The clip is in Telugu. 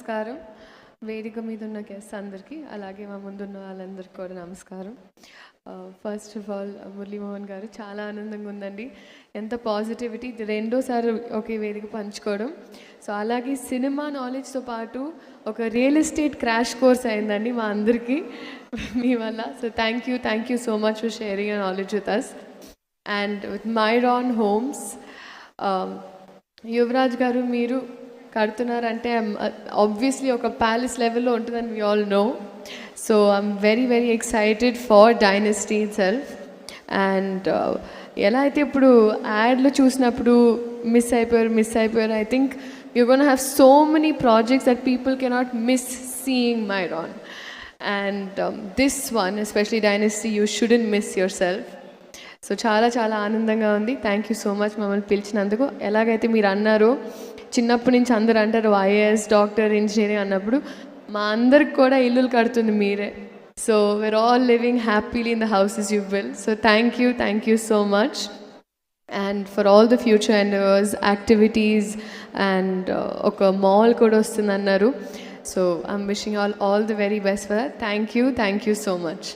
నమస్కారం. వేదిక మీద ఉన్న గెస్ట్ అందరికీ అలాగే మా ముందున్న వాళ్ళందరికీ కూడా నమస్కారం. ఫస్ట్ ఆఫ్ ఆల్ మురళీమోహన్ గారు చాలా ఆనందంగా ఉందండి. ఎంత పాజిటివిటీ ఇది రెండోసారి ఒకే వేదిక పంచుకోవడం. సో అలాగే సినిమా నాలెడ్జ్తో పాటు ఒక రియల్ ఎస్టేట్ క్రాష్ కోర్స్ అయిందండి మా అందరికీ మీ వల్ల. So thank you thank you so much for sharing knowledge with us and with Myron homes Yuvraj garu మీరు కడుతున్నారంటే ఆబ్వియస్లీ ఒక ప్యాలెస్ లెవెల్లో ఉంటుందని we all know so I'm very very excited for dynasty self and ఎలా అయితే ఇప్పుడు యాడ్లో చూసినప్పుడు మిస్ అయిపోయారు మిస్ అయిపోయారు I think you gone have so many projects that people cannot miss seeing Myron and this one especially dynasty you shouldn't miss yourself so చాలా చాలా ఆనందంగా ఉంది. థ్యాంక్ యూ సో మచ్ మమ్మల్ని పిలిచినందుకు. ఎలాగైతే మీరు అన్నారో చిన్నప్పటి నుంచి అందరూ అంటారు ఐఏఎస్ డాక్టర్ ఇంజనీరింగ్ అన్నప్పుడు మా అందరికి కూడా ఇల్లులు కడుతుంది మీరే. So where all living happily in the houses you will so thank you thank you so much and for all the future enders activities and ఒక మాల్ కూడా వస్తుంది అన్నారు so I'm wishing all all the very best for thank you thank you so much